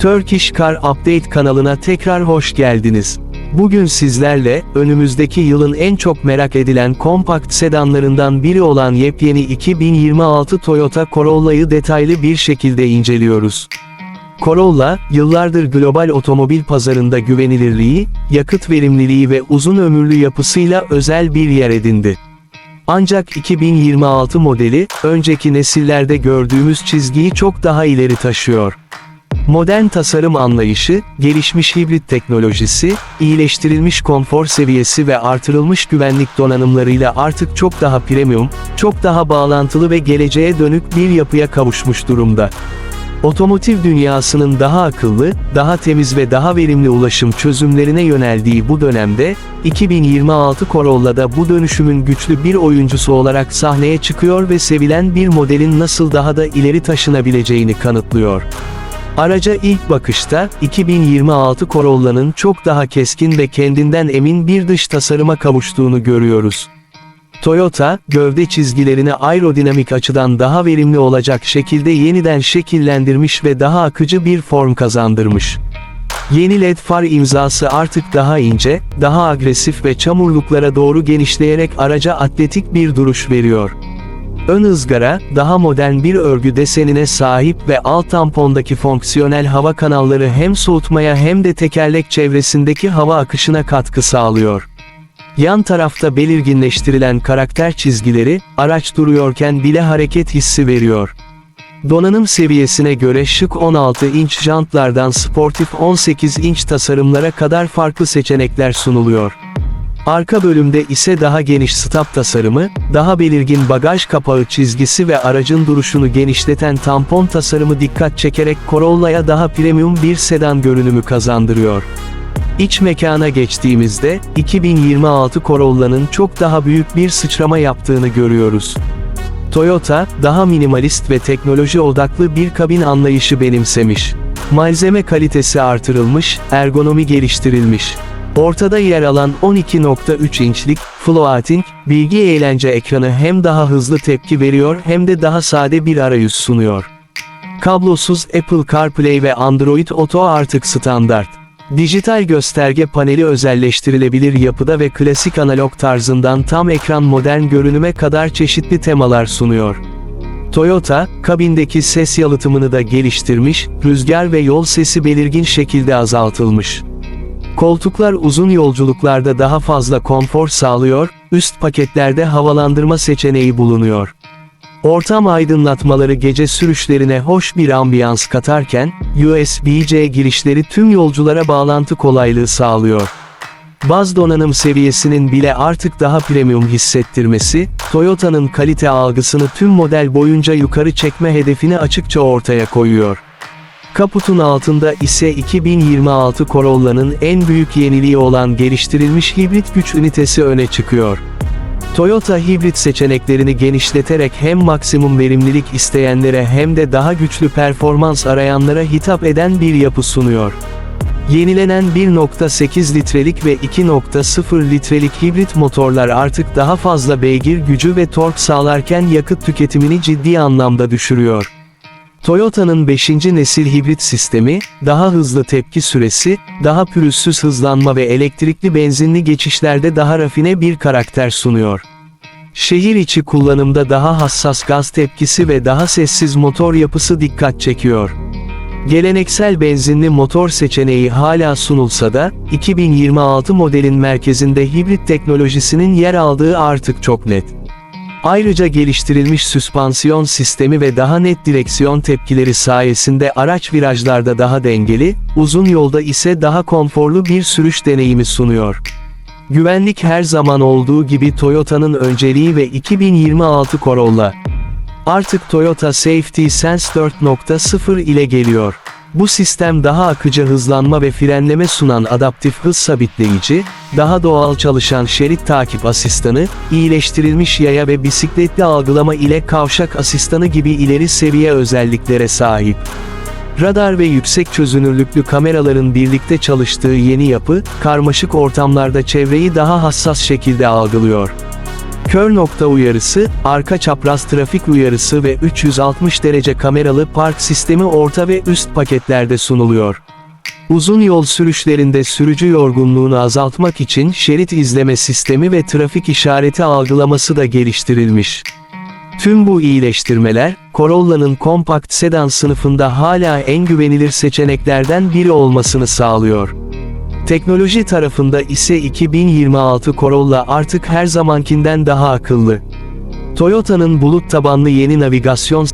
Turkish Car Update kanalına tekrar hoş geldiniz. Bugün sizlerle, önümüzdeki yılın en çok merak edilen kompakt sedanlarından biri olan yepyeni 2026 Toyota Corolla'yı detaylı bir şekilde inceliyoruz. Corolla, yıllardır global otomobil pazarında güvenilirliği, yakıt verimliliği ve uzun ömürlü yapısıyla özel bir yer edindi. Ancak 2026 modeli, önceki nesillerde gördüğümüz çizgiyi çok daha ileri taşıyor. Modern tasarım anlayışı, gelişmiş hibrit teknolojisi, iyileştirilmiş konfor seviyesi ve artırılmış güvenlik donanımlarıyla artık çok daha premium, çok daha bağlantılı ve geleceğe dönük bir yapıya kavuşmuş durumda. Otomotiv dünyasının daha akıllı, daha temiz ve daha verimli ulaşım çözümlerine yöneldiği bu dönemde, 2026 Corolla'da bu dönüşümün güçlü bir oyuncusu olarak sahneye çıkıyor ve sevilen bir modelin nasıl daha da ileri taşınabileceğini kanıtlıyor. Araca ilk bakışta, 2026 Corolla'nın çok daha keskin ve kendinden emin bir dış tasarıma kavuştuğunu görüyoruz. Toyota, gövde çizgilerini aerodinamik açıdan daha verimli olacak şekilde yeniden şekillendirmiş ve daha akıcı bir form kazandırmış. Yeni led far imzası artık daha ince, daha agresif ve çamurluklara doğru genişleyerek araca atletik bir duruş veriyor. Ön ızgara, daha modern bir örgü desenine sahip ve alt tampondaki fonksiyonel hava kanalları hem soğutmaya hem de tekerlek çevresindeki hava akışına katkı sağlıyor. Yan tarafta belirginleştirilen karakter çizgileri, araç duruyorken bile hareket hissi veriyor. Donanım seviyesine göre şık 16 inç jantlardan sportif 18 inç tasarımlara kadar farklı seçenekler sunuluyor. Arka bölümde ise daha geniş stop tasarımı, daha belirgin bagaj kapağı çizgisi ve aracın duruşunu genişleten tampon tasarımı dikkat çekerek Corolla'ya daha premium bir sedan görünümü kazandırıyor. İç mekana geçtiğimizde, 2026 Corolla'nın çok daha büyük bir sıçrama yaptığını görüyoruz. Toyota, daha minimalist ve teknoloji odaklı bir kabin anlayışı benimsemiş. Malzeme kalitesi artırılmış, ergonomi geliştirilmiş. Ortada yer alan 12.3 inçlik, floating, bilgi eğlence ekranı hem daha hızlı tepki veriyor hem de daha sade bir arayüz sunuyor. Kablosuz Apple CarPlay ve Android Auto artık standart. Dijital gösterge paneli özelleştirilebilir yapıda ve klasik analog tarzından tam ekran modern görünüme kadar çeşitli temalar sunuyor. Toyota, kabindeki ses yalıtımını da geliştirmiş, rüzgar ve yol sesi belirgin şekilde azaltılmış. Koltuklar uzun yolculuklarda daha fazla konfor sağlıyor, üst paketlerde havalandırma seçeneği bulunuyor. Ortam aydınlatmaları gece sürüşlerine hoş bir ambiyans katarken, USB-C girişleri tüm yolculara bağlantı kolaylığı sağlıyor. Baz donanım seviyesinin bile artık daha premium hissettirmesi, Toyota'nın kalite algısını tüm model boyunca yukarı çekme hedefini açıkça ortaya koyuyor. Kaputun altında ise 2026 Corolla'nın en büyük yeniliği olan geliştirilmiş hibrit güç ünitesi öne çıkıyor. Toyota hibrit seçeneklerini genişleterek hem maksimum verimlilik isteyenlere hem de daha güçlü performans arayanlara hitap eden bir yapı sunuyor. Yenilenen 1.8 litrelik ve 2.0 litrelik hibrit motorlar artık daha fazla beygir gücü ve tork sağlarken yakıt tüketimini ciddi anlamda düşürüyor. Toyota'nın 5. nesil hibrit sistemi, daha hızlı tepki süresi, daha pürüzsüz hızlanma ve elektrikli benzinli geçişlerde daha rafine bir karakter sunuyor. Şehir içi kullanımda daha hassas gaz tepkisi ve daha sessiz motor yapısı dikkat çekiyor. Geleneksel benzinli motor seçeneği hala sunulsa da, 2026 modelin merkezinde hibrit teknolojisinin yer aldığı artık çok net. Ayrıca geliştirilmiş süspansiyon sistemi ve daha net direksiyon tepkileri sayesinde araç virajlarda daha dengeli, uzun yolda ise daha konforlu bir sürüş deneyimi sunuyor. Güvenlik her zaman olduğu gibi Toyota'nın önceliği ve 2026 Corolla. Artık Toyota Safety Sense 4.0 ile geliyor. Bu sistem daha akıcı hızlanma ve frenleme sunan adaptif hız sabitleyici, daha doğal çalışan şerit takip asistanı, iyileştirilmiş yaya ve bisikletli algılama ile kavşak asistanı gibi ileri seviye özelliklere sahip. Radar ve yüksek çözünürlüklü kameraların birlikte çalıştığı yeni yapı, karmaşık ortamlarda çevreyi daha hassas şekilde algılıyor. Kör nokta uyarısı, arka çapraz trafik uyarısı ve 360 derece kameralı park sistemi orta ve üst paketlerde sunuluyor. Uzun yol sürüşlerinde sürücü yorgunluğunu azaltmak için şerit izleme sistemi ve trafik işareti algılaması da geliştirilmiş. Tüm bu iyileştirmeler, Corolla'nın kompakt sedan sınıfında hala en güvenilir seçeneklerden biri olmasını sağlıyor. Teknoloji tarafında ise 2026 Corolla artık her zamankinden daha akıllı. Toyota'nın bulut tabanlı yeni navigasyon